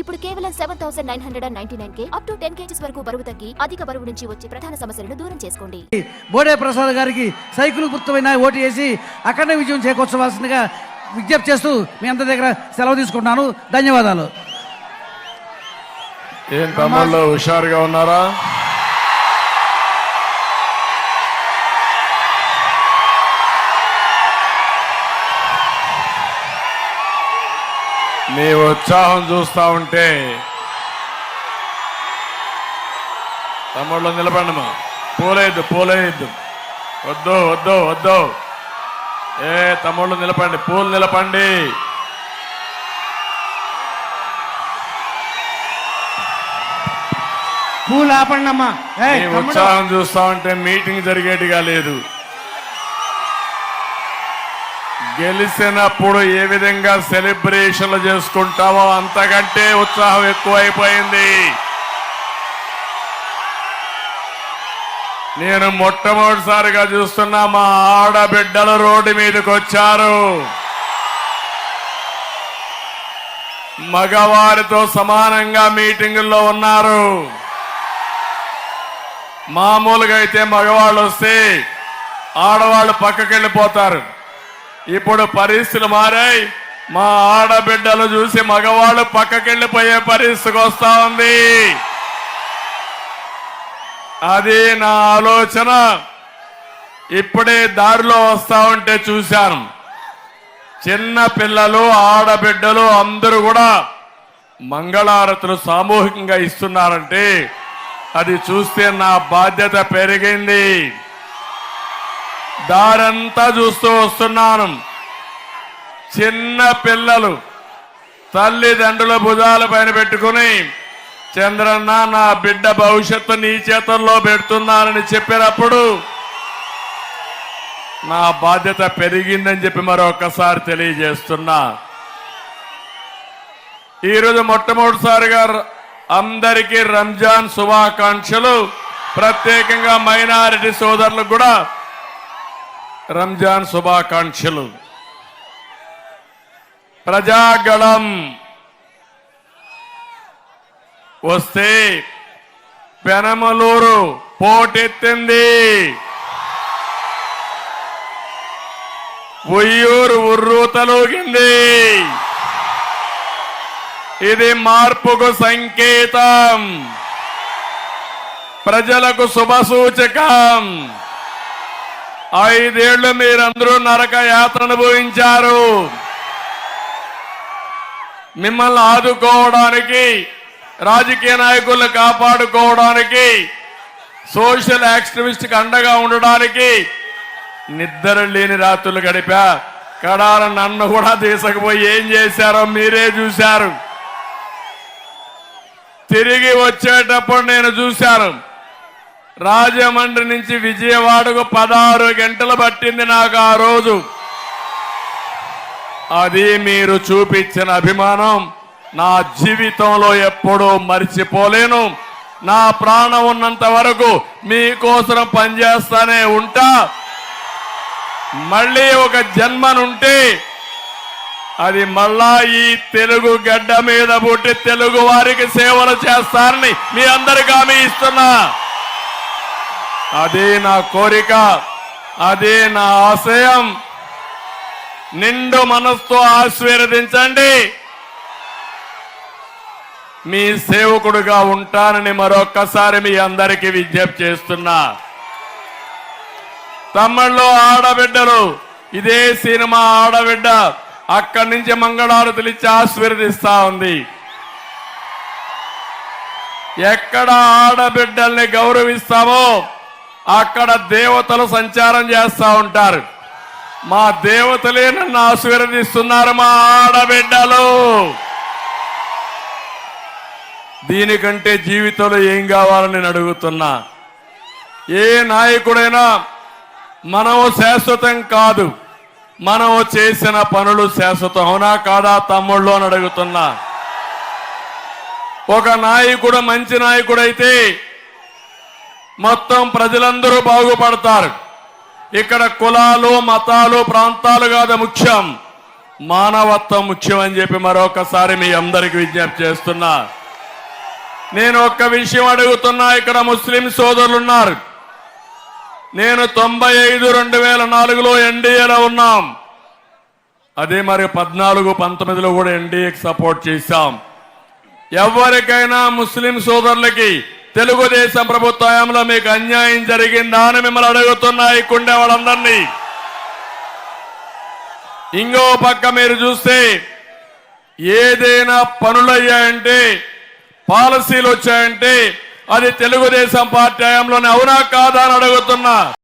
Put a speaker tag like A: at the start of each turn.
A: ఇప్పుడు కేవలం seven thousand nine hundred and ninety nine K up to ten kgs వరకు బరువు తగ్గి అధిక బరువు నుంచి వచ్చే ప్రధాన సమస్యలను దూరం చేసుకోండి.
B: బోడే ప్రసాద్ గారికి సైకిల్ గుర్తుపైన ఓటు వేసి అఖండ విజయం చేకూర్చవలసిందిగా విజ్ఞప్తి చేస్తూ మీ అందరి దగ్గర సెలవు తీసుకుంటున్నాను. ధన్యవాదాలు.
C: ఏం తమ్ముళ్ళు హుషారుగా ఉన్నారా? మీ ఉత్సాహం చూస్తా ఉంటే. తమ్ముళ్ళు నిలబండి మా. పూలేయద్దు పూలేయద్దు వద్దు వద్దు వద్దు. ఏ తమ్ముళ్ళు నిలపండి పూలు నిలపండి.
B: పూలు ఆపండి అమ్మా
C: ఉత్సాహం చూస్తా ఉంటే మీటింగ్ జరిగేట్టుగా లేదు. గెలిచినప్పుడు ఏ విధంగా సెలబ్రేషన్లు చేసుకుంటామో అంతకంటే ఉత్సాహం ఎక్కువైపోయింది. నేను మొట్టమొదటిసారిగా చూస్తున్నా మా ఆడబిడ్డలు రోడ్డు మీదకి వచ్చారు. మగవారితో సమానంగా మీటింగుల్లో ఉన్నారు. మామూలుగా అయితే మగవాళ్ళు వస్తే ఆడవాళ్ళు పక్కకి వెళ్ళిపోతారు ఇప్పుడు పరిస్థితులు మారాయి. మా ఆడబిడ్డలు చూసి మగవాళ్ళు పక్కకి వెళ్ళిపోయే పరిస్థితికి వస్తా ఉంది. అది నా ఆలోచన. ఇప్పుడే దారిలో వస్తా ఉంటే చూశాను. చిన్న పిల్లలు ఆడబిడ్డలు అందరూ కూడా మంగళారతులు సామూహికంగా ఇస్తున్నారంటే అది చూస్తే నా బాధ్యత పెరిగింది. దారంతా చూస్తూ వస్తున్నాను. చిన్న పిల్లలు తల్లిదండ్రుల భుజాల పైన పెట్టుకుని చంద్రన్న నా బిడ్డ భవిష్యత్తు నీ చేతుల్లో పెడుతున్నానని చెప్పినప్పుడు నా బాధ్యత పెరిగిందని చెప్పి మరొకసారి తెలియజేస్తున్నా. ఈరోజు మొట్టమొదటిసారిగా అందరికీ రంజాన్ శుభాకాంక్షలు. ప్రత్యేకంగా మైనారిటీ సోదరులకు కూడా రంజాన్ శుభాకాంక్షలు. ప్రజాగళం వస్తే పెనమలూరు పోటెత్తింది. ఉయ్యూరు ఉర్రూతలోగింది ఇది మార్పుకు సంకేతం. ప్రజలకు శుభ సూచకం ఐదేళ్ళు మీరందరూ నరక యాత్ర అనుభవించారు మిమ్మల్ని ఆదుకోవడానికి రాజకీయ నాయకులను కాపాడుకోవడానికి సోషల్ యాక్టివిస్ట్కి అండగా ఉండడానికి నిద్ర లేని రాత్రులు గడిపా. కడాల నన్ను కూడా తీసుకుపోయి ఏం చేశారో మీరే చూశారు. తిరిగి వచ్చేటప్పుడు నేను చూశాను. రాజమండ్రి నుంచి విజయవాడకు పదహారు గంటలు పట్టింది నాకు ఆ రోజు. అది మీరు చూపించిన అభిమానం. నా జీవితంలో ఎప్పుడూ మర్చిపోలేను. నా ప్రాణం ఉన్నంత వరకు మీకోసం పనిచేస్తానే ఉంటా. మళ్ళీ ఒక జన్మనుంటే అది మళ్ళా ఈ తెలుగు గడ్డ మీద పుట్టి తెలుగు వారికి సేవలు చేస్తారని మీ అందరికీ హామీ ఇస్తున్నా. అదే నా కోరిక అదే నా ఆశయం. నిండు మనస్తో ఆశీర్వదించండి. మీ సేవకుడుగా ఉంటానని మరొక్కసారి మీ అందరికీ విజ్ఞప్తి చేస్తున్నా. తమ్ముళ్ళు ఆడబిడ్డలు ఇదే సినిమా ఆడబిడ్డ అక్కడి నుంచి మంగళారతులు ఇచ్చి ఆశీర్వదిస్తా ఉంది. ఎక్కడ ఆడబిడ్డల్ని గౌరవిస్తామో అక్కడ దేవతలు సంచారం చేస్తూ ఉంటారు. మా దేవతలే నన్ను ఆశీర్వదిస్తున్నారు మా ఆడబిడ్డలు. దీనికంటే జీవితంలో ఏం కావాలని నేను అడుగుతున్నా. ఏ నాయకుడైనా మనము శాశ్వతం కాదు. మనము చేసిన పనులు శాశ్వతం. అవునా కాదా తమ్ముళ్ళు అని అడుగుతున్నా. ఒక నాయకుడు మంచి నాయకుడైతే మొత్తం ప్రజలందరూ బాగుపడతారు. ఇక్కడ కులాలు మతాలు ప్రాంతాలు కాదు ముఖ్యం. మానవత్వం ముఖ్యం అని చెప్పి మరొకసారి మీ అందరికి విజ్ఞప్తి చేస్తున్నా. నేను ఒక్క విషయం అడుగుతున్నా ఇక్కడ ముస్లిం సోదరులు ఉన్నారు నేను తొంభై ఐదు రెండు వేల నాలుగులో ఎన్డీఏలో ఉన్నాం. అదే మరి పద్నాలుగు పంతొమ్మిదిలో కూడా ఎన్డీఏకి సపోర్ట్ చేశాం. ఎవరికైనా ముస్లిం సోదరులకి తెలుగుదేశం ప్రభుత్వంలో మీకు అన్యాయం జరిగిందా అని మిమ్మల్ని అడుగుతున్నాయి ఇక్కడే వాళ్ళందరినీ. ఇంకో పక్క మీరు చూస్తే ఏదైనా పనులయ్యాయంటే పాలసీలు వచ్చాయంటే అది తెలుగుదేశం పార్టీ హయాంలోనే అవునా కాదా అని అడుగుతున్నా.